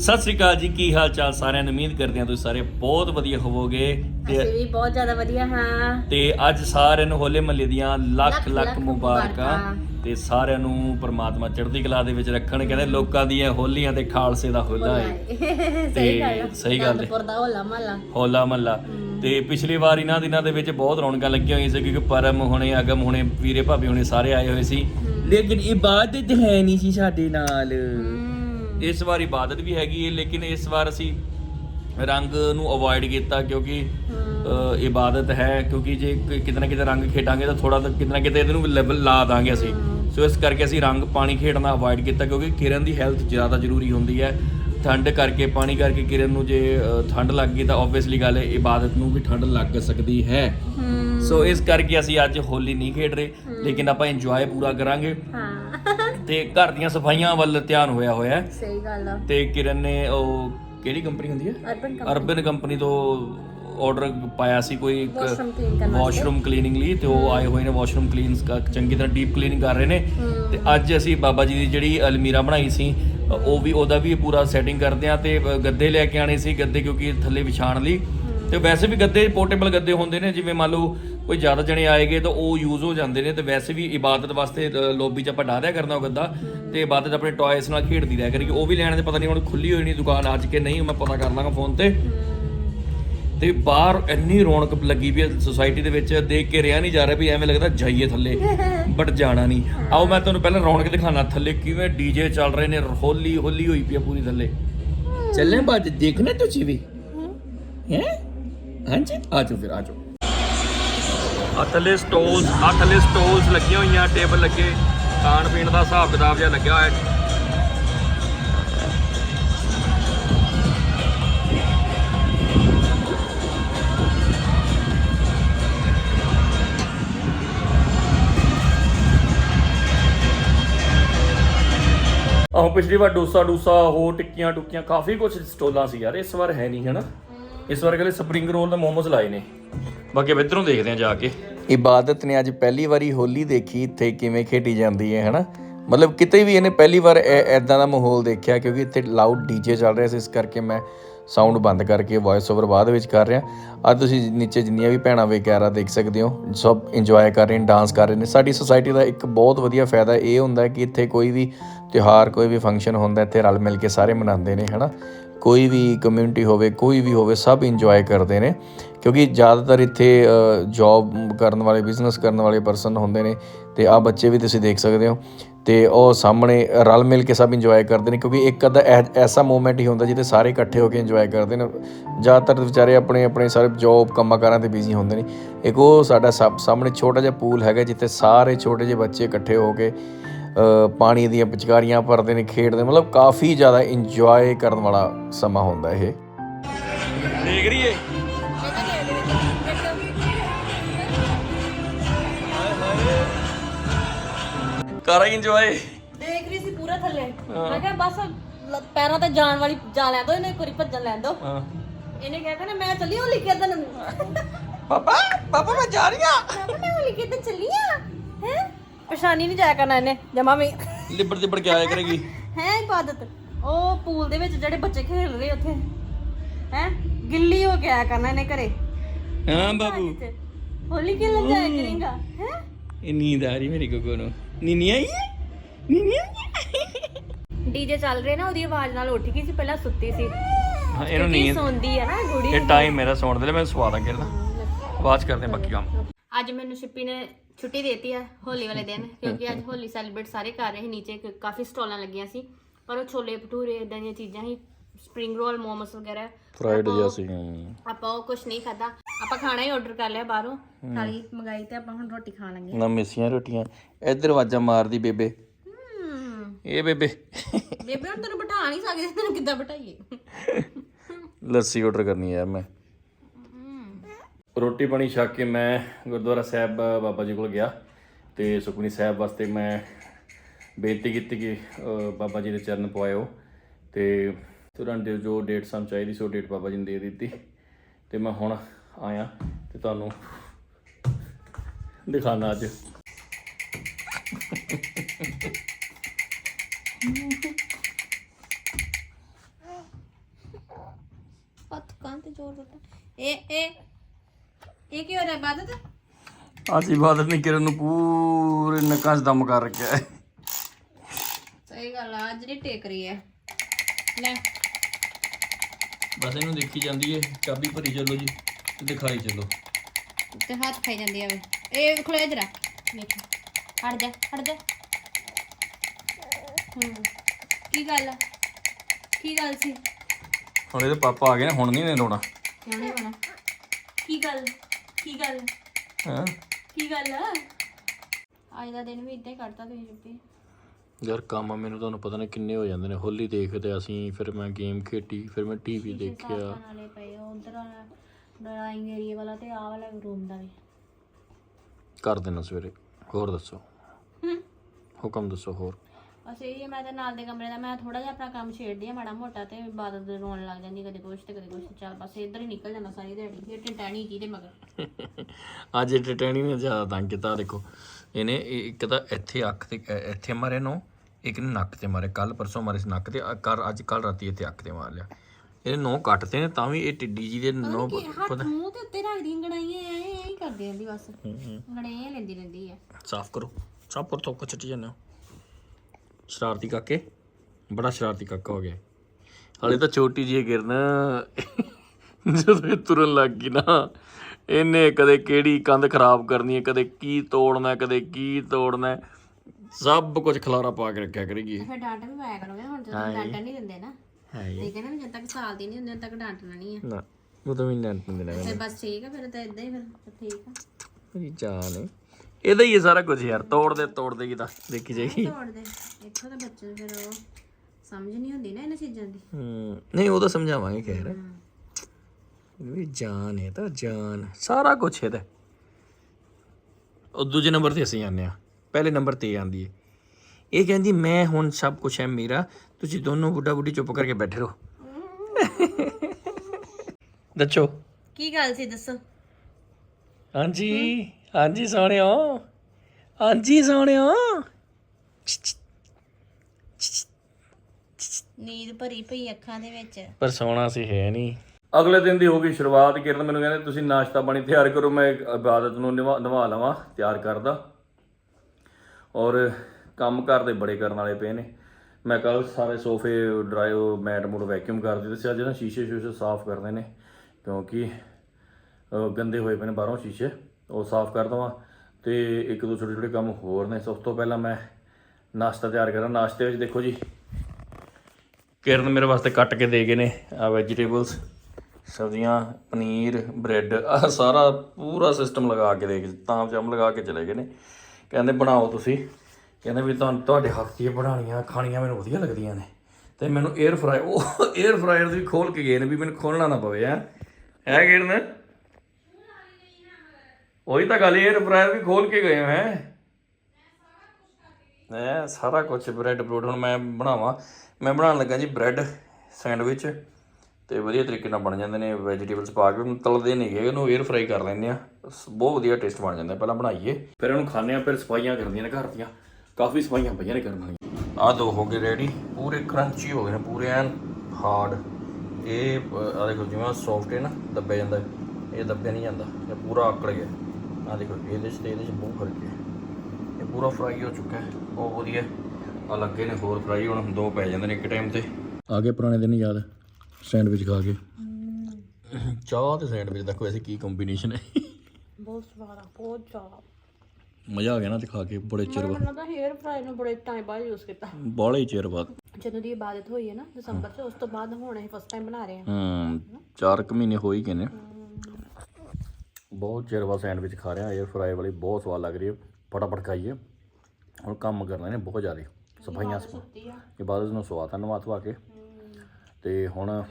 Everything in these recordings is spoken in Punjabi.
ਸਤਿ ਸ੍ਰੀ ਅਕਾਲ ਜੀ ਕੀ ਹਾਲ ਚਾਲ ਸਾਰਿਆਂ ਨੂੰ? ਉਮੀਦ ਕਰਦੇ ਹਾਂ ਤੁਸੀਂ ਸਾਰੇ ਬਹੁਤ ਵਧੀਆ ਹੋਵੋਗੇ। ਅਸੀਂ ਤੇ ਵੀ ਬਹੁਤ ਜ਼ਿਆਦਾ ਵਧੀਆ ਹਾਂ। ਤੇ ਅੱਜ ਸਾਰਿਆਂ ਨੂੰ ਹੋਲੇ ਮਹੱਲੇ ਦੀਆਂ ਲੱਖ ਲੱਖ ਮੁਬਾਰਕਾਂ। ਮੁਬਾਰਕਾਂ। ਤੇ ਸਾਰਿਆਂ ਨੂੰ ਪ੍ਰਮਾਤਮਾ ਚੜ੍ਹਦੀ ਕਲਾ ਦੇ ਵਿੱਚ ਰੱਖਣ। ਕਹਿੰਦੇ ਲੋਕਾਂ ਦੀਆਂ ਹੋਲੀਆਂ ਤੇ ਖਾਲਸੇ ਦਾ ਹੋਲਾ ਹੈ ਸਹੀ ਗੱਲ। ਸਹੀ ਗੱਲ ਹੈ। ਦਾ ਹੋਲਾ ਮਹੱਲਾ। ਹੋਲਾ ਮਹੱਲਾ। ਤੇ ਪਿਛਲੀ ਵਾਰ ਇਹਨਾਂ ਦਿਨਾਂ ਦੇ ਵਿੱਚ ਬਹੁਤ ਰੌਣਕਾਂ ਲੱਗੀਆਂ ਹੋਈਆਂ ਸੀ ਕਿਉਂਕਿ ਪਰਮ ਹੁਣੇ ਅਗਮ ਹੁਣੇ ਵੀਰੇ ਭਾਬੀ ਹੁਣੇ ਸਾਰੇ ਆਏ ਹੋਏ ਸੀ। ਲੇਕਿਨ ਇਬਾਦਤ ਹੈ ਨਹੀਂ ਸੀ ਸਾਡੇ ਨਾਲ। ਇਸ ਵਾਰ ਇਬਾਦਤ ਵੀ ਹੈਗੀ ਹੈ ਲੇਕਿਨ ਇਸ ਵਾਰ ਅਸੀਂ ਰੰਗ ਨੂੰ ਅਵੋਇਡ ਕੀਤਾ ਕਿਉਂਕਿ ਇਬਾਦਤ ਹੈ ਕਿਉਂਕਿ ਜੇ ਕ- ਕਿਤੇ ਰੰਗ ਖੇਡਾਂਗੇ ਤਾਂ ਥੋੜਾ ਤਾਂ ਕਿਤੇ ਨਾ ਕਿਤੇ ਇਹਨੂੰ ਲੈਵਲ ਲਾ ਦਾਂਗੇ ਅਸੀਂ। ਸੋ ਇਸ ਕਰਕੇ ਅਸੀਂ ਰੰਗ ਪਾਣੀ ਖੇਡਣਾ ਅਵੋਇਡ ਕੀਤਾ ਕਿਉਂਕਿ ਕਿਰਨ ਦੀ ਹੈਲਥ ਜ਼ਿਆਦਾ ਜ਼ਰੂਰੀ ਹੁੰਦੀ ਹੈ। ਠੰਡ ਕਰਕੇ ਪਾਣੀ ਕਰਕੇ ਕਿਰਨ ਨੂੰ ਜੇ ਠੰਡ ਲੱਗ ਗਈ ਤਾਂ ਆਬਵੀਅਸਲੀ ਗੱਲ ਹੈ ਇਬਾਦਤ ਨੂੰ ਵੀ ਠੰਡ ਲੱਗ ਸਕਦੀ ਹੈ। ਸੋ ਇਸ ਕਰਕੇ ਅਸੀਂ ਅੱਜ ਹੋਲੀ ਨਹੀਂ ਖੇਡ ਰਹੇ ਲੇਕਿਨ ਆਪਾਂ ਇੰਜੋਏ ਪੂਰਾ ਕਰਾਂਗੇ। ਤੇ ਘਰ ਦੀਆਂ ਸਫਾਈਆਂ ਵੱਲ ਧਿਆਨ ਹੋਇਆ ਹੋਇਆ ਹੈ। ਸਹੀ ਗੱਲ ਆ। ਤੇ ਕਿਰਨ ਨੇ ਉਹ ਕਿਹੜੀ ਕੰਪਨੀ ਹੁੰਦੀ ਹੈ? ਅਰਬਨ ਅਰਬਨ ਕੰਪਨੀ ਤੋਂ ਆਰਡਰ ਪਾਇਆ ਸੀ ਕੋਈ ਇੱਕ ਵਾਸ਼ਰੂਮ ਕਲੀਨ ਕਰਨ ਵਾਸ਼ਰੂਮ ਕਲੀਨਿੰਗ ਲਈ ਤੇ ਉਹ ਆਏ ਹੋਏ ਨੇ ਵਾਸ਼ਰੂਮ ਕਲੀਨਸ ਚੰਗੀ ਤਰ੍ਹਾਂ ਡੀਪ ਕਲੀਨਿੰਗ ਕਰ ਰਹੇ ਨੇ। ਤੇ ਅੱਜ ਅਸੀਂ ਬਾਬਾ ਜੀ ਦੀ ਜਿਹੜੀ ਅਲਮੀਰਾ ਬਣਾਈ ਸੀ ਉਹ ਵੀ ਉਹਦਾ ਵੀ ਪੂਰਾ ਸੈਟਿੰਗ ਕਰਦੇ ਆ ਤੇ ਗੱਦੇ ਲੈ ਕੇ ਆਣੇ ਸੀ ਗੱਦੇ ਕਿਉਂਕਿ ਥੱਲੇ ਵਿਛਾਣ ਲਈ। ਤੇ ਵੈਸੇ ਵੀ ਗੱਦੇ ਪੋਰਟੇਬਲ ਗੱਦੇ ਹੁੰਦੇ ਨੇ ਜਿਵੇਂ ਮੰਨ ਲਓ ਕੋਈ ਜ਼ਿਆਦਾ ਜਣੇ ਆਏਗੇ ਤਾਂ ਉਹ ਯੂਜ਼ ਹੋ ਜਾਂਦੇ ਨੇ ਤੇ ਵੈਸੇ ਵੀ ਇਬਾਦਤ ਵਾਸਤੇ ਲੋਬੀ 'ਚ ਆਪਾਂ ਡਾਰਿਆ ਕਰਨਾ ਉਹ ਗੱਦਾ ਤੇ ਇਬਾਦਤ ਆਪਣੇ ਟੌਇਸ ਨਾਲ ਖੇਡਦੀ ਰਹਿ ਕਰੇਗੀ ਉਹ ਵੀ ਲੈਣ ਦੇ ਪਤਾ ਨਹੀਂ ਹੁਣ ਖੁੱਲੀ ਹੋਈ ਨਹੀਂ ਦੁਕਾਨ ਅੱਜ ਕੇ ਨਹੀਂ ਮੈਂ ਪਤਾ ਕਰ ਲਾਂਗਾ ਫੋਨ ਤੇ। ਤੇ ਬਾਹਰ ਇੰਨੀ ਰੌਣਕ ਲੱਗੀ ਵੀ ਸੋਸਾਇਟੀ ਦੇ ਵਿੱਚ ਦੇਖ ਕੇ ਰਿਆ ਨਹੀਂ ਜਾ ਰਿਹਾ ਵੀ ਐਵੇਂ ਲੱਗਦਾ ਜਾਈਏ ਥੱਲੇ ਬਟ ਜਾਣਾ ਨਹੀਂ। ਆਓ ਮੈਂ ਤੁਹਾਨੂੰ ਪਹਿਲਾਂ ਰੌਣਕ ਦਿਖਾਣਾ ਥੱਲੇ ਕਿਵੇਂ ਡੀਜੇ ਚੱਲ ਰਹੇ ਨੇ ਹੋਲੀ ਹੋਲੀ ਹੋਈ ਪਈ ਆ ਪੂਰੀ ਥੱਲੇ। ਚੱਲੇ ਬਾਅਦ ਦੇਖਣਾ ਤੁਸੀਂ ਵੀ। ਹੈ। ਹਾਂਜੀ ਆਜੋ ਫਿਰ ਆਜੋ ਆ ਥੱਲੇ ਸਟੋਲਸ ਆ ਥੱਲੇ ਸਟੋਲਸ ਲੱਗੀਆਂ ਹੋਈਆਂ ਟੇਬਲ ਲੱਗੇ। ਖਾਣ ਪੀਣ ਦਾ ਹਿਸਾਬ ਕਿਤਾਬ ਜਿਹਾ ਲੱਗਿਆ ਹੋਇਆ। ਆਹ, ਪਿਛਲੀ ਵਾਰ ਡੋਸਾ ਡੂਸਾ ਹੋਰ ਟਿੱਕੀਆਂ ਟੁੱਕੀਆਂ ਕਾਫੀ ਕੁਝ ਸਟੋਲਾਂ ਸੀ ਯਾਰ, ਇਸ ਵਾਰ ਹੈ ਨਹੀਂ, ਹਨਾ? ਇਸ ਵਾਰ ਕਹਿੰਦੇ ਸਪਰਿੰਗ ਰੋਲ ਤੇ ਮੋਮੋਸ ਲਾਏ ਨੇ। ਬਾਕੀ अब ਇੱਧਰੋਂ ਦੇਖਦੇ ਆ ਜਾ ਕੇ। ਇਬਾਦਤ ਨੇ ਅੱਜ ਪਹਿਲੀ ਵਾਰੀ ਹੋਲੀ ਦੇਖੀ, ਇੱਥੇ ਕਿਵੇਂ ਖੇਡੀ ਜਾਂਦੀ ਹੈ, ਹਨਾ? ਮਤਲਬ ਕਿਤੇ ਵੀ ਇਹਨੇ ਪਹਿਲੀ ਵਾਰ ਐਦਾਂ ਦਾ ਮਾਹੌਲ ਦੇਖਿਆ, ਕਿਉਂਕਿ ਇੱਥੇ ਲਾਊਡ ਡੀਜੇ ਚੱਲ ਰਿਹਾ ਸੀ, ਇਸ ਕਰਕੇ ਮੈਂ ਸਾਊਂਡ ਬੰਦ ਕਰਕੇ ਵੌਇਸ ਓਵਰ ਬਾਅਦ ਵਿੱਚ ਕਰ ਰਿਹਾ। ਅੱਜ ਤੁਸੀਂ ਨੀਚੇ ਜਿੰਨੀਆਂ ਵੀ ਭੈਣਾਂ ਵਗੈਰਾ ਦੇਖ ਸਕਦੇ ਹੋ, ਸਭ ਇੰਜੋਏ ਕਰ ਰਹੇ ਨੇ ਡਾਂਸ ਕਰ ਰਹੇ ਨੇ। ਸਾਡੀ ਸੋਸਾਇਟੀ ਦਾ ਇੱਕ ਬਹੁਤ ਵਧੀਆ ਫਾਇਦਾ ਇਹ ਹੁੰਦਾ ਕਿ ਇੱਥੇ ਕੋਈ ਵੀ ਤਿਉਹਾਰ, ਕੋਈ ਵੀ ਫੰਕਸ਼ਨ ਹੁੰਦਾ, ਇੱਥੇ ਰਲ ਮਿਲ ਕੇ ਸਾਰੇ ਮਨਾਉਂਦੇ ਨੇ, ਹਨਾ? ਕੋਈ ਵੀ ਕਮਿਊਨਿਟੀ ਹੋਵੇ, ਕੋਈ ਵੀ ਹੋਵੇ, ਸਭ ਇੰਜੋਏ ਕਰਦੇ ਨੇ। ਕਿਉਂਕਿ ਜ਼ਿਆਦਾਤਰ ਇੱਥੇ ਜੌਬ ਕਰਨ ਵਾਲੇ ਬਿਜ਼ਨਸ ਕਰਨ ਵਾਲੇ ਪਰਸਨ ਹੁੰਦੇ ਨੇ ਤੇ ਆ ਬੱਚੇ ਵੀ ਤੁਸੀਂ ਦੇਖ ਸਕਦੇ ਹੋ। ਤੇ ਉਹ ਸਾਹਮਣੇ ਰਲ ਮਿਲ ਕੇ ਸਭ ਇੰਜੋਏ ਕਰਦੇ ਨੇ ਕਿਉਂਕਿ ਇੱਕ ਅੱਧਾ ਐ- ਐਸਾ ਮੂਮੈਂਟ ਹੀ ਹੁੰਦਾ ਜਿੱਥੇ ਸਾਰੇ ਇਕੱਠੇ ਹੋ ਕੇ ਇੰਜੋਏ ਕਰਦੇ ਨੇ। ਜ਼ਿਆਦਾਤਰ ਵਿਚਾਰੇ ਆਪਣੇ ਆਪਣੇ ਸਾਰੇ ਜੌਬ ਕੰਮਾਂ ਕਾਰਾਂ ਤੇ ਬਿਜ਼ੀ ਹੁੰਦੇ ਨੇ। ਇੱਕ ਉਹ ਸਾਡਾ ਸਾਹਮਣੇ ਛੋਟਾ ਜਿਹਾ ਪੂਲ ਹੈਗਾ ਜਿੱਥੇ ਸਾਰੇ ਛੋਟੇ ਜਿਹੇ ਬੱਚੇ ਇਕੱਠੇ ਹੋ ਕੇ ਪਾਣੀ ਦੀਆਂ ਪਿਚਕਾਰੀਆਂ ਭਰਦੇ ਨੇ ਖੇਡਦੇ ਮਤਲਬ ਕਾਫੀ ਜ਼ਿਆਦਾ ਇੰਜੋਏ ਕਰਨ ਵਾਲਾ ਸਮਾਂ ਹੁੰਦਾ ਇਹ। ਦੇਖ ਰਹੀ ਏ? ਕਰਾਂ ਇੰਜੋਏ ਦੇਖ ਰਹੀ ਸੀ ਪੂਰਾ ਥੱਲੇ। ਮੈਂ ਕਿਹਾ ਬਸ ਲ- ਪੈਰਾਂ ਤੇ ਜਾਣ ਵਾਲੀ ਜਾ ਲੈਣ ਦੋ ਇਹਨੇ ਇੱਕ ਵਾਰੀ ਭੱਜਣ ਲੈਣ ਦੋ। ਹਾਂ। ਇਹਨੇ ਕਿਹਾ ਕਹਿੰਦਾ ਮੈਂ ਚੱਲੀ ਹੋਲੀ ਖੇਡਣ ਪਾਪਾ ਪਾਪਾ ਮੈਂ ਜਾ ਰਹੀ ਆ। ਮੈਂ ਹੋਲੀ ਖੇਡਣ ਚੱਲੀ ਆ। ਹੈ? ਪਛਾਣੀ ਨਹੀਂ ਜਾਇਆ ਕਰਨਾ ਇਹਨੇ ਜਮਾ ਵੀ। ਲਿਬੜ ਲਿਬੜ ਕੇ ਆਇਆ ਕਰੇਗੀ। ਹੈ ਇਬਾਦਤ। ਉਹ ਪੂਲ ਦੇ ਵਿੱਚ ਜਿਹੜੇ ਬੱਚੇ ਖੇਡ ਰਹੇ ਉੱਥੇ। ਹੈ ਗਿੱਲੀ ਹੋ ਕੇ ਆਇਆ ਕਰਨਾ ਇਹਨੇ ਘਰੇ। ਹਾਂ ਬਾਬੂ। ਤੇ? ਹੋਲੀ ਜਾਇਆ ਕਰੇਗਾ ਹੈ? ਇਹ ਨੀਂਦ ਆ ਰਹੀ ਮੇਰੀ ਗੁੱਗੂ ਨੂੰ। ਨੀਨੀ ਆਈ ਹੈ? ਨੀਨੀ ਆਈ ਡੀਜੇ ਚੱਲ ਰਹੇ ਨਾ ਉਹਦੀ ਆਵਾਜ਼ ਨਾਲ ਉੱਠ ਗਈ ਸੀ ਪਹਿਲਾਂ ਸੁੱਤੀ ਸੀ। ਹਾਂ ਇਹਨੂੰ ਨੀਂਦ ਸੌਂਦੀ ਆ ਨਾ ਗੁੜੀ ਇਹ ਟਾਈਮ ਮੇਰਾ ਸੌਣ ਦੇ ਲਈ ਮੈਂ ਸਵਾ ਦਾਂ ਕਿਰਨਾ ਬਾਅਦ ਚ ਕਰਦੇ ਹਾਂ ਬਾਕੀ ਕੰਮ। ਅੱਜ ਮੈਨੂੰ ਸ਼ਿੱਪੀ ਨੇ ਛੁੱਟੀ ਦੇਤੀ ਆ ਹੋਲੀ ਵਾਲੇ ਦਿਨ ਕਿਉਂਕਿ ਅੱਜ ਹੋਲੀ ਸੈਲੀਬ੍ਰੇਟ ਸਾਰੇ ਕਰ ਰਹੇ ਸੀ ਨੀਚੇ ਕ- ਕਾਫੀ ਸਟਾਲਾਂ ਲੱਗੀਆਂ ਸੀ। ਪਰ ਉਹ ਛੋਲੇ ਭਟੂਰੇ ਇਦਾਂ ਦੀਆਂ ਚੀਜ਼ਾਂ ਸੀ ਸਪਰਿੰਗ ਰੋਲ ਮੋਮੋਸ ਵਗੈਰਾ। ਫਰਾਈਡ ਜਿਹਾ ਸੀ ਆਪਾਂ ਉਹ ਕੁਝ ਨਹੀਂ ਖਾਦਾ ਆਪਾਂ ਖਾਣਾ ਹੀ ਆਰਡਰ ਕਰ ਲਿਆ ਬਾਹਰੋਂ ਥਾਲੀ ਮੰਗਾਈ ਤੇ ਆਪਾਂ ਹੁਣ ਰੋਟੀ ਖਾਣ ਲੱਗੇ। ਨਾ ਮਿਸੀਆਂ ਰੋਟੀਆਂ ਇੱਧਰ ਵਾਜਾ ਮਾਰਦੀ ਬੇਬੇ। ਹਮ, ਇਹ ਬੇਬੇ। ਬੇਬੇ ਹੁਣ ਤੈਨੂੰ ਬਿਠਾ ਨਹੀਂ ਸਕਦੇ ਤੈਨੂੰ ਕਿੱਦਾਂ ਬਿਠਾਈਏ? ਲੱਸੀ ਆਰਡਰ ਕਰਨੀ ਹੈ ਮੈਂ। ਰੋਟੀ ਪਾਣੀ ਛਕ ਕੇ ਮੈਂ ਗੁਰਦੁਆਰਾ ਸਾਹਿਬ ਬਾਬਾ ਜੀ ਕੋਲ ਗਿਆ ਤੇ ਸੁਖਮਨੀ ਸਾਹਿਬ ਵਾਸਤੇ ਮੈਂ ਬੇਨਤੀ ਕੀਤੀ ਕਿ ਬਾਬਾ ਜੀ ਦੇ ਚਰਨ ਪਵਾਇਓ ਤੇ ਤੁਰੰਤ ਜੋ ਡੇਟ ਸਾਨੂੰ ਚਾਹੀਦੀ ਸੀ ਉਹ ਡੇਟ ਬਾਬਾ ਜੀ ਨੇ ਦੇ ਦਿੱਤੀ ਤੇ ਮੈਂ ਹੁਣ ਆਇਆ ਤੇ ਤੁਹਾਨੂੰ ਦਿਖਾਣਾ ਅੱਜ। ਹੱਥ ਕਾਂ ਤੇ ਜ਼ੋਰ ਦਿੱਤਾ। ਇਹ ਇਹ ਇਹ ਕੀ ਹੋ ਰਿਹਾ ਬਾਦਤ ਅਸੀਂ ਬਾਦਰ ਨੇ ਕਿਰਨ ਨੂੰ ਪੂਰੇ ਨੱਕਾਂ 'ਚ ਦਮ ਕਰ ਰੱਖਿਆ ਹੈ। ਸਹੀ ਗੱਲ ਆ ਅੱਜ ਨਹੀਂ ਟੇਕ ਰਹੀ ਹੈ। ਲੈ। ਬਸ ਇਹਨੂੰ ਦੇਖੀ ਜਾਂਦੀ ਹੈ ਚਾਬੀ ਭਰੀ ਚੱਲੋ ਜੀ ਤੇ ਦਿਖਾਈ ਚੱਲੋ। ਤੇ ਹੱਥ ਖਾਈ ਜਾਂਦੀ ਆ ਵੇ। ਇਹ ਖੁੱਲਿਆ ਜਰਾ ਦੇਖ। ਹਟ ਜਾ ਹਟ ਜਾ। ਹੂੰ ਕੀ ਗੱਲ ਆ? ਕੀ ਗੱਲ ਸੀ? ਹੁਣ ਇਹਦੇ ਪਾਪਾ ਆ ਗਏ ਨੇ ਹੁਣ ਨਹੀਂ ਨੇ ਰੋਣਾ। ਕਿਉਂ ਨਹੀਂ ਬਣਾ ਕੀ ਗੱਲ? ਕੀ ਗੱਲ? ਹਾਂ? ਕੀ ਗੱਲ? ਆ ਅੱਜ ਦਾ ਦਿਨ ਵੀ ਇਦਾਂ ਹੀ ਕੱਢਤਾ ਤੁਸੀਂ ਜੁੱਪੀ ਯਾਰ ਕੰਮ ਮੈਨੂੰ ਤੁਹਾਨੂੰ ਪਤਾ ਨਹੀਂ ਕਿੰਨੇ ਹੋ ਜਾਂਦੇ ਨੇ। ਹੋਲੀ ਦੇਖਦੇ ਅਸੀਂ ਫਿਰ ਮੈਂ ਗੇਮ ਖੇਡੀ ਫਿਰ ਮੈਂ ਟੀਵੀ ਦੇਖਿਆ। ਨਾਲੇ ਪਏ ਉਧਰ ਡਰਾਇੰਗ ਏਰੀਆ ਵਾਲਾ ਤੇ ਆਹ ਵਾਲਾ ਰੂਮ ਦਾ ਵੀ। ਕਰ ਦੇਣਾ ਸਵੇਰੇ। ਹੋਰ ਦੱਸੋ। ਹੁਕਮ ਦੱਸੋ ਹੋਰ। ਬਸ ਇਹ ਹੀ ਮੈਂ ਤਾਂ ਨਾਲ ਦੇ ਕਮਰੇ ਦਾ ਮੈਂ ਥੋੜਾ ਜਿਹਾ ਆਪਣਾ ਕੰਮ ਛੇੜਦੀ ਆ ਮਾੜਾ ਮੋਟਾ ਤੇ ਬਾਦਲ ਦੇ ਰੋਣ ਲੱਗ ਜਾਂਦੀ ਕਦੇ ਕੁਛ ਤੇ ਕਦੇ ਕੁਛ ਚੱਲ ਬਸ ਇੱਧਰ ਹੀ ਨਿਕਲ ਜਾਂਦਾ ਸਾਰੀ ਦਿਹਾੜੀ ਇਹ ਟਿੰਟਾਣੀ ਕੀ ਦੇ ਮਗਰ। ਅੱਜ ਟਟੈਣੀ ਨੇ ਜ਼ਿਆਦਾ ਤੰਗ ਕੀਤਾ ਦੇਖੋ ਇਹਨੇ ਇਹ ਇੱਕ ਤਾਂ ਇੱਥੇ ਅੱਖ ਤੇ ਇ- ਇੱਥੇ ਮਾਰੇ ਨੂੰ ਇੱਕ ਨੇ ਨੱਕ ਤੇ ਮਾਰੇ ਕੱਲ ਪਰਸੋਂ ਮਾਰੇ ਸੀ ਨੱਕ ਤੇ ਆ ਕਰ ਅੱਜ ਕੱਲ ਰਾਤੀ ਇੱਥੇ ਅੱਖ ਤੇ ਮਾਰ ਲਿਆ। ਇਹਨੇ ਨੋ ਕੱਟਦੇ ਨੇ ਤਾਂ ਵੀ ਇਹ ਟਿੱਡੀ ਜੀ ਦੇ ਨੋ ਹੱਥ ਮੂੰਹ ਤੇ ਉੱਤੇ ਰੱਖਦੀ ਗਣਾਈਆਂ ਐ ਐ ਹੀ ਕਰਦੀ ਰਹਿੰਦੀ ਬਸ। ਗਣਾਈਆਂ ਲੈਂਦੀ ਰਹਿੰਦੀ ਹੈ ਸਾਫ਼ ਕਰੋ। ਸਾਫ਼ ਕਰੋ ਤੋਂ ਚਿੱਟੀ ਜਾਂਦੇ ਹੋ। ਸ਼ਰਾਰਤੀ ਕਾਕੇ। ਬੜਾ ਸ਼ਰਾਰਤੀ ਕਾਕਾ ਹੋ ਗਿਆ। ਹਾਲੇ ਤਾਂ ਛੋਟੀ ਜਿਹੀ ਗਿਰਨ ਜਦੋਂ ਇਹ ਤੁਰਨ ਲੱਗ ਗਈ ਨਾ ਇਹਨੇ ਕਦੇ ਕਿਹੜੀ ਕੰਧ ਖਰਾਬ ਕਰਨੀ ਹੈ ਕਦੇ ਕੀ ਤੋੜਨਾ ਹੈ, ਕਦੇ ਕੀ ਹੈ। ਸਭ ਕੁਝ ਖਲਾਰਾ ਪਾ ਕੇ ਰੱਖਿਆ ਕਰੇਗੀ। ਫਿਰ ਡਾਂਟ ਵੀ ਪਾਇਆ ਕਰੋਗੇ ਹੁਣ ਜਦੋਂ ਡਾਂਟਣ ਨਹੀਂ ਦਿੰਦੇ ਨਾ। ਹੈ ਤੇ ਕਹਿੰਦੇ ਨਾ ਜਦ ਤੱਕ ਸਾਲ ਦੀ ਨਹੀਂ ਹੁੰਦੀ ਉਦੋਂ ਤੱਕ ਡਾਂਟਣਾ ਨਹੀਂ ਹੈ ਨਾ ਉਹ ਤਾਂ ਵੀ ਨੈਂਟ ਨਹੀਂ ਦੇਣਾ ਫਿਰ ਬਸ ਠੀਕ ਆ ਫਿਰ ਤਾਂ ਇਦਾਂ ਹੀ ਫਿਰ ਤਾਂ ਠੀਕ ਆ। ਮੇਰੀ ਜਾਨ ਹੈ। ਇਹਦਾ ਹੀ ਹੈ ਸਾਰਾ ਕੁਝ ਯਾਰ ਤੋੜਦੇ ਤੋੜਦੇ ਕੀ ਤਾਂ ਦੇਖੀ ਜਾਏਗੀ। ਤੋੜ ਦੇ ਇੱਥੋਂ ਤਾਂ ਬੱਚੇ ਫਿਰ ਉਹ ਸਮਝ ਨਹੀਂ ਹੁੰਦੀ ਨਾ ਇਹਨਾਂ ਚੀਜ਼ਾਂ ਦੀ। ਹੂੰ ਨਹੀਂ ਉਹ ਤਾਂ ਸਮਝਾਵਾਂਗੇ ਖੈਰ। ਵੀ ਜਾਨ ਹੈ ਤਾਂ ਜਾਨ ਸਾਰਾ ਕੁਝ ਇਹਦਾ ਉਹ ਦੂਜੇ ਨੰਬਰ ਤੇ ਅਸੀਂ ਆਨੇ ਆ ਪਹਿਲੇ ਨੰਬਰ ਤੇ ਆਂਦੀ ਹੈ। ਇਹ ਕਹਿੰਦੀ ਮੈਂ ਹੁਣ ਸਭ ਕੁਝ ਹੈ ਮੇਰਾ ਤੁਸੀਂ ਦੋਨੋਂ ਬੁੱਢਾ ਬੁੱਢੀ ਚੁੱਪ ਕਰਕੇ ਬੈਠੇ ਰਹੋ। ਦੱਸੋ। ਕੀ ਗੱਲ ਸੀ ਦੱਸੋ। ਹਾਂਜੀ। ਹਾਂਜੀ ਸੋਹਣਿਓ। ਹਾਂਜੀ ਸੋਹਣਿਓ। ਨੀਂਦ ਭਰੀ ਪਈ ਅੱਖਾਂ ਦੇ ਵਿੱਚ। ਪਰ ਸੋਣਾ ਸੀ ਹੈ ਨਹੀਂ ਅਗਲੇ ਦਿਨ ਦੀ ਹੋ ਗਈ ਸ਼ੁਰੂਆਤ। ਕਿਰਨ ਮੈਨੂੰ ਕਹਿੰਦੇ ਤੁਸੀਂ ਨਾਸ਼ਤਾ ਪਾਣੀ ਤਿਆਰ ਕਰੋ ਮੈਂ ਇਬਾਦਤ ਨੂੰ ਨਿਵਾ ਨਵਾ ਲਵਾਂ ਤਿਆਰ ਕਰਦਾ। ਔਰ ਕੰਮ ਘਰ ਦੇ ਬੜੇ ਕਰਨ ਵਾਲੇ ਪਏ ਨੇ। ਮੈਂ ਕੱਲ ਸਾਰੇ ਸੋਫੇ ਡਰਾਇਓ ਮੈਟ ਮੂਡ ਵੈਕਿਊਮ ਕਰ ਦਿੱਤੇ ਸੀ। ਅੱਜ ਨਾ ਸ਼ੀਸ਼ੇ ਸ਼ੂਸ਼ੇ ਸਾਫ਼ ਕਰਨੇ ਨੇ ਕਿਉਂਕਿ ਗੰਦੇ ਹੋਏ ਪਏ ਨੇ ਬਾਹਰੋਂ ਸ਼ੀਸ਼ੇ। ਉਹ ਸਾਫ਼ ਕਰ ਦਵਾਂ ਤੇ ਇੱਕ ਦੋ ਛੋਟੇ ਛੋਟੇ ਕੰਮ ਹੋਰ ਨੇ। ਸਭ ਤੋਂ ਪਹਿਲਾਂ ਮੈਂ ਨਾਸ਼ਤਾ ਤਿਆਰ ਕਰਾਂ। ਨਾਸ਼ਤੇ ਵਿੱਚ ਦੇਖੋ ਜੀ, ਕਿਰਨ ਮੇਰੇ ਵਾਸਤੇ ਕੱਟ ਕੇ ਦੇ ਗਏ ਨੇ ਆ ਵੈਜੀਟੇਬਲਸ ਸਬਜ਼ੀਆਂ, ਪਨੀਰ, ਬ੍ਰੈਡ ਆ ਸਾਰਾ ਪੂਰਾ ਸਿਸਟਮ ਲਗਾ ਕੇ ਦੇ ਗਏ। ਤਾਮ ਚਮ ਲਗਾ ਕੇ ਚਲੇ ਗਏ ਨੇ। ਕਹਿੰਦੇ ਬਣਾਓ ਤੁਸੀਂ। ਕਹਿੰਦੇ ਵੀ ਤੁਹਾਨੂੰ, ਤੁਹਾਡੇ ਹੱਥ ਦੀਆਂ ਬਣਾਉਣੀਆਂ, ਖਾਣੀਆਂ ਮੈਨੂੰ ਵਧੀਆ ਲੱਗਦੀਆਂ ਨੇ। ਤੇ ਮੈਨੂੰ 에ਅਰ ਫਰਾਈ ਉਹ 에ਅਰ ਫਰਾਇਰ ਵੀ ਖੋਲ ਕੇ ਗਏ ਨੇ ਵੀ ਮੈਨੂੰ ਖੋਲਣਾ ਨਾ ਪਵੇ, ਹੈ। ਹੈ ਕਿਰਨ? ਉਹੀ ਤਾਂ ਗੱਲ 에ਅਰ ਫਰਾਇਰ ਵੀ ਖੋਲ ਕੇ ਗਏ ਹੈ ਮੈਂ ਸਾਰਾ ਕੁਝ ਬ੍ਰੈਡ ਬਰੂਡ ਹੁਣ ਮੈਂ ਬਣਾਵਾਂ। ਮੈਂ ਬਣਾਉਣ ਲੱਗਾ ਜੀ ਬ੍ਰੈਡ ਸੈਂਡਵਿਚ ਤੇ ਵਧੀਆ ਤਰੀਕੇ ਨਾਲ ਬਣ ਜਾਂਦੇ ਨੇ ਵੈਜੀਟੇਬਲਸ ਪਾ ਕੇ ਤਲਦੇ ਨਹੀਂ ਗਏ ਉਹਨੂੰ 에ਅਰ ਫਰਾਈ ਕਰ ਲੈਂਦੇ ਆ ਬਹੁਤ ਵਧੀਆ ਟੇਸਟ ਬਣ ਜਾਂਦਾ, ਪਹਿਲਾਂ ਬਣਾਈਏ। ਫਿਰ ਇਹਨੂੰ ਖਾਂਦੇ ਆ ਫਿਰ ਸਫਾਈਆਂ ਕਰਦੀਆਂ ਨੇ ਘਰ ਦੀਆਂ। ਕਾਫੀ ਸਫਾਈਆਂ ਪਈਆਂ ਨੇ ਕਰਨ ਵਾਲੀਆਂ। ਆਹ ਦੋ ਹੋ ਗਏ ਰੈਡੀ ਪੂਰੇ ਕਰੰਚੀ ਹੋ ਗਏ ਨੇ, ਪੂਰੇ ਐਨ ਹਾਰਡ ਇਹ ਆ ਦੇਖੋ ਜਿਵੇਂ ਸੌਫਟ ਹੈ ਨਾ, ਦੱਬਿਆ ਜਾਂਦਾ। ਇਹ ਦੱਬਿਆ ਨਹੀਂ ਜਾਂਦਾ, ਇਹ ਪੂਰਾ ਆਕੜ ਗਿਆ। ਆ ਦੇਖੋ ਇਹਦੇ 'ਚ ਤੇ ਇਹਦੇ 'ਚ ਬਹੁਤ ਫ਼ਰਕ ਹੈ। ਇਹ ਪੂਰਾ ਫਰਾਈ ਹੋ ਚੁੱਕਾ ਹੈ ਬਹੁਤ ਵਧੀਆ। ਆ ਲੱਗੇ ਨੇ ਹੋਰ ਫਰਾਈ ਹੁਣ ਦੋ ਪੈ ਜਾਂਦੇ ਨੇ ਇੱਕ ਟਾਈਮ ਤੇ। ਆ ਗਏ ਪੁਰਾਣੇ ਦਿਨ ਯਾਦ ਸੈਂਡਵਿਚ ਖਾ ਕੇ। ਚਾਹ ਤੇ ਸੈਂਡਵਿਚ ਦਾ ਵੈਸੇ ਕੀ ਕੰਬੀਨੇਸ਼ਨ ਹੈ। ਬਹੁਤ ਸਵਾਦ ਆ ਬਹੁਤ ਜ਼ਿਆਦਾ ਮਜ਼ਾ ਆ ਗਿਆ ਨਾ ਤੇ ਖਾ ਕੇ ਬੜੇ ਚਿਰ ਬਾਅਦ। ਮੈਨੂੰ ਤਾਂ ਹੇਅਰ ਫਰਾਈ ਨੂੰ ਬੜੇ ਟਾਈਮ ਬਾਅਦ ਯੂਜ਼ ਕੀਤਾ। ਬਾਲੇ ਚਿਰ ਬਾਅਦ। ਜਦੋਂ ਦੀ ਇਬਾਦਤ ਹੋਈ ਹੈ ਨਾ ਦਸੰਬਰ 'ਚ ਉਸ ਤੋਂ ਬਾਅਦ ਹੁਣ ਅਸੀਂ ਫਸਟ ਟਾਈਮ ਬਣਾ ਰਹੇ ਹਾਂ। ਹੂੰ ਚਾਰ ਕੁ ਮਹੀਨੇ ਹੋ ਹੀ ਗਏ ਨੇ। ਬਹੁਤ ਚਿਰ ਬਾਅਦ ਸੈਂਡਵਿਚ ਖਾ ਰਿਹਾ 에ਅਰ ਫਰਾਈ ਵਾਲੀ ਬਹੁਤ ਸਵਾਦ ਲੱਗ ਰਹੀ ਹੈ ਫਟਾਫਟ ਖਾਈਏ। ਹੁਣ ਕੰਮ ਕਰਨਾ ਨੇ ਬਹੁਤ ਜ਼ਿਆਦਾ ਸਫਾਈਆਂ ਸਫਾ ਸੁੱਤੀ ਆ। ਇਬਾਦਤ ਨੂੰ ਸਵਾਤਾ ਨਵਾ ਧਵਾ ਕੇ। ਤੇ ਹੁਣ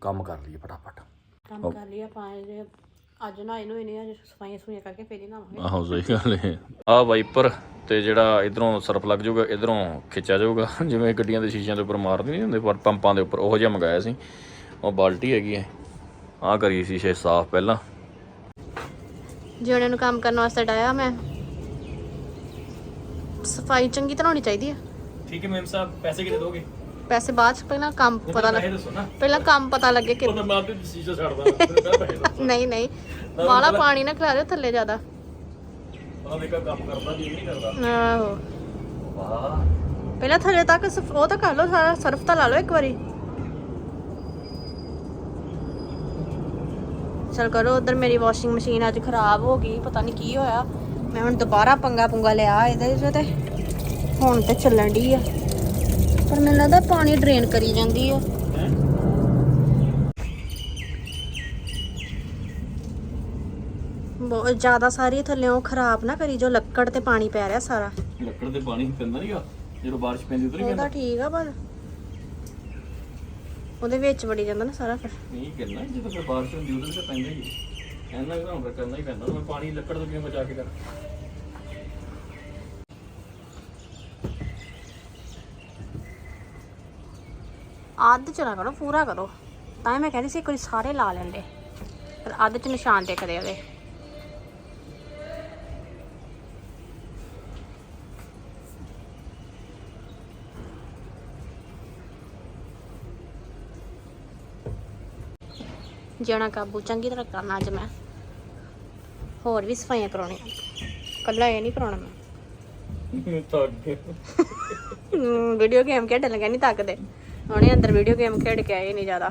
ਕੰਮ ਕਰ ਲਈਏ ਫਟਾਫਟ। ਕੰਮ ਕਰ ਲਿਆ ਪਾਏ ਜੇ ਅੱਜ ਨਾ ਇਹਨੂੰ ਇਹਨੇ ਅੱਜ ਸਫਾਈਆਂ ਸੁਈਆਂ ਕਰਕੇ ਫੇਰ ਹੀ ਨਾਵਾਂਗੇ ਆਹੋ ਸਹੀ ਗੱਲ ਹੈ ਆ ਵਾਈਪਰ ਤੇ ਜਿਹੜਾ ਇਧਰੋਂ ਸਰਫ ਲੱਗ ਜਾਊਗਾ ਇਧਰੋਂ ਖਿੱਚਿਆ ਜਾਊਗਾ ਜਿਵੇਂ ਗੱਡੀਆਂ ਦੇ ਸ਼ੀਸ਼ਿਆਂ ਦੇ ਉੱਪਰ ਮਾਰਦੇ ਨਹੀਂ ਹੁੰਦੇ ਪਰ ਪੰਪਾਂ ਦੇ ਉੱਪਰ ਉਹੋ ਜਿਹਾ ਮੰਗਾਇਆ ਸੀ। ਉਹ ਬਾਲਟੀ ਹੈਗੀ ਹੈ ਆ ਕਰੀ ਸ਼ੀਸ਼ੇ ਸਾਫ਼ ਪਹਿਲਾਂ। ਜੇ ਉਹਨਾਂ ਨੂੰ ਕੰਮ ਕਰਨ ਵਾਸਤੇ ਡਾਇਆ ਮੈਂ ਸਫ਼ਾਈ ਚੰਗੀ ਤਰ੍ਹਾਂ ਹੋਣੀ ਚਾਹੀਦੀ ਹੈ ਠੀਕ ਹੈ ਮੈਮ ਸਾਹਿਬ ਪੈਸੇ ਕਿੰਨੇ ਦੋਗੇ? ਪੈਸੇ ਬਾਅਦ ਚ ਪਹਿਲਾਂ ਕੰਮ ਪਤਾ ਲੱਗ ਪਹਿਲਾਂ ਕੰਮ ਪਤਾ ਲੱਗੇ ਕਿ ਉਹ ਤਾਂ ਮੈਂ ਆਪੇ ਸੀਜ਼ਾ ਛੱਡਦਾ ਨਹੀਂ ਨਹੀਂ। ਵਾਲਾ ਪਾਣੀ ਨਾ ਖਿਲਾ ਦਿਓ ਥੱਲੇ ਜ਼ਿਆਦਾ। ਆ ਦੇਖਾ ਕੰਮ ਕਰਦਾ ਜੀ ਨਹੀਂ ਕਰਦਾ। ਆਹੋ। ਵਾਹ। ਪਹਿਲਾਂ ਥੱਲੇ ਤੱਕ ਉਹ ਤਾਂ ਕਰ ਲਓ ਸਾਰਾ ਸਰਫ ਤਾਂ ਲਾ ਲਓ ਇੱਕ ਵਾਰੀ। ਚਲ ਕਰੋ ਉਧਰ ਮੇਰੀ ਵਾਸ਼ਿੰਗ ਮਸ਼ੀਨ ਅੱਜ ਖਰਾਬ ਹੋ ਗਈ ਪਤਾ ਨਹੀਂ ਕੀ ਹੋਇਆ। ਮੈਂ ਹੁਣ ਦੁਬਾਰਾ ਪੰਗਾ ਪੁੰਗਾ ਲਿਆ ਇਹਦੇ ਵਿੱਚ ਤੇ ਹੁਣ ਤੇ ਚੱਲਣ ਦੀ ਆ। ਪਰ ਮੈਨੂੰ ਲੱਗਦਾ ਪਾਣੀ ਡਰੇਨ ਕਰੀ ਜਾਂਦੀ ਆ? ਬਹੁਤ ਜ਼ਿਆਦਾ ਸਾਰੀ ਥੱਲੇੋਂ ਖਰਾਬ ਨਾ ਕਰੀ ਜੋ ਲੱਕੜ ਤੇ ਪਾਣੀ ਪੈ ਰਿਹਾ ਸਾਰਾ। ਲੱਕੜ ਤੇ ਪਾਣੀ ਪੈਂਦਾ ਨਹੀਂਗਾ ਜਦੋਂ ਬਾਰਿਸ਼ ਪੈਂਦੀ ਉਧਰ ਹੀ ਪੈਂਦਾ। ਠੀਕ ਆ ਪਰ ਉਹਦੇ ਵਿੱਚ ਵੜੀ ਜਾਂਦਾ ਨਾ ਸਾਰਾ ਫਿਰ ਨਹੀਂ ਕਰਨਾ ਜਦੋਂ ਫਿਰ ਬਾਰਿਸ਼ ਹੁੰਦੀ ਉਧਰ ਤਾਂ ਪੈਂਦਾ ਹੀ ਹੈ। ਇੰਨਾ ਕਿ ਫਿਰ ਕਰਨਾ ਹੀ ਪੈਂਦਾ ਮੈਂ ਪਾਣੀ ਲੱਕੜ ਤੋਂ ਕਿਵੇਂ ਬਚਾ ਕੇ ਕਰ? ਅੱਧ ਚ ਨਾ ਕਰੋ ਪੂਰਾ ਕਰੋ। ਤਾਂ ਹੀ ਮੈਂ ਕਹਿੰਦੀ ਸੀ ਵਾਰੀ ਸਾਰੇ ਲਾ ਲੈਂਦੇ। ਪਰ ਅੱਧ ਚ ਨਿਸ਼ਾਨ ਦਿਖਦੇ ਉਹਦੇ। ਜਿਉਣਾ ਕਾਬੂ ਚੰਗੀ ਤਰ੍ਹਾਂ ਕਰਨਾ ਅੱਜ ਮੈਂ। ਹੋਰ ਵੀ ਸਫਾਈਆਂ ਕਰਾਉਣੀਆਂ। ਕੱਲਾ ਇਹ ਨਹੀਂ ਕਰਾਉਣਾ ਮੈਂ। ਵੀਡੀਓ ਗੇਮ ਖੇਡਣ ਲੱਗਾ ਨਹੀਂ ਥੱਕਦੇ ਹੁਣੇ ਅੰਦਰ ਵੀਡੀਓ ਗੇਮ ਖੇਡ ਕੇ ਆਏ ਨਹੀਂ ਜ਼ਿਆਦਾ।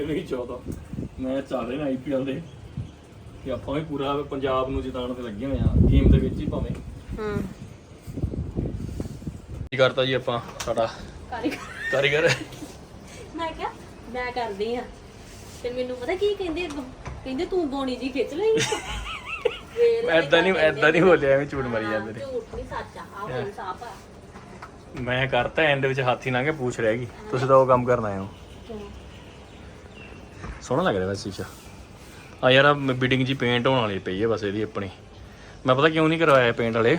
ਇਹ ਵੀ 14 ਮੈਂ ਚੱਲ ਰਿਹਾ ਆਈਪੀਐਲ ਦੇ ਕਿ ਆਪਾਂ ਵੀ ਪੂਰਾ ਪੰਜਾਬ ਨੂੰ ਜਿਤਾਉਣ ਤੇ ਲੱਗੇ ਹੋਏ ਆ ਗੇਮ ਦੇ ਵਿੱਚ ਹੀ ਭਾਵੇਂ। ਹੂੰ। ਕੀ ਕਰਤਾ ਜੀ ਆਪਾਂ ਸਾਡਾ? ਕਾਰੀਗਰ। ਮੈਂ ਕਿਹਾ ਮੈਂ ਕਰਦੀ ਆ ਤੇ ਮੈਨੂੰ ਪਤਾ ਕੀ ਕਹਿੰਦੇ ਅੱਗੋਂ? ਕਹਿੰਦੇ ਤੂੰ ਬੋਣੀ ਜੀ ਖਿੱਚ ਲਈ। ਐਦਾਂ ਨਹੀਂ ਐਦਾਂ ਨਹੀਂ ਬੋਲਿਆ ਐਵੇਂ ਝੂਠ ਮਾਰੀ ਜਾਂਦੇ ਨੇ। ਝੂਠ ਨਹੀਂ ਸੱਚ ਆ। ਆਹ ਹੁਣ ਸਾਫ਼ ਆ। ਮੈਂ ਕਰਤਾ ਐਂਡ ਵਿੱਚ ਹਾਥੀ ਲੰਘ ਕੇ ਪੁੱਛ ਰਹਿ ਗਈ। ਤੁਸੀਂ ਤਾਂ ਉਹ ਕੰਮ ਕਰਨ ਆਏ ਹੋ। ਸੋਹਣਾ ਲੱਗ ਰਿਹਾ ਵੈਸੇ ਸ਼ੀਸ਼ਾ ਆ ਯਾਰ ਬਿਡਿੰਗ ਜੀ ਪੇਂਟ ਹੋਣ ਵਾਲੀ ਪਈ ਹੈ ਬਸ ਇਹਦੀ ਆਪਣੀ। ਮੈਂ ਪਤਾ ਕਿਉਂ ਨਹੀਂ ਕਰਵਾਇਆ ਪੇਂਟ ਵਾਲੇ?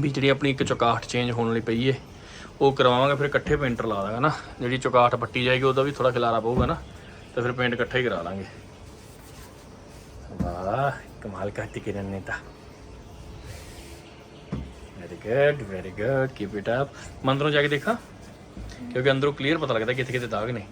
ਵੀ ਜਿਹੜੀ ਆਪਣੀ ਇੱਕ ਚੁਕਾਹਟ ਚੇਂਜ ਹੋਣ ਵਾਲੀ ਪਈ ਹੈ ਉਹ ਕਰਵਾਵਾਂਗੇ ਫਿਰ ਇਕੱਠੇ ਪੇਂਟਰ ਲਾ ਦਾਂਗਾ ਨਾ। ਜਿਹੜੀ ਚੁਕਾਹਟ ਪੱਟੀ ਜਾਏਗੀ ਉਹਦਾ ਵੀ ਥੋੜਾ ਖਿਲਾਰਾ ਪਊਗਾ ਨਾ। ਤੇ ਫਿਰ ਪੇਂਟ ਇਕੱਠਾ ਹੀ ਕਰਾ ਲਾਂਗੇ। ਵਾਹ ਕਮਾਲ ਕਰਤੀ ਕਿਰਨ ਨੇ ਤਾਂ। Very good very good keep it up ਮੰਦਰੋਂ ਜਾ ਕੇ ਦੇਖਾਂ, ਕਿਉਂਕਿ ਅੰਦਰੋਂ ਕਲੀਅਰ ਪਤਾ ਲੱਗਦਾ ਕਿੱਥੇ ਕਿੱਥੇ ਦਾਗ ਨੇ।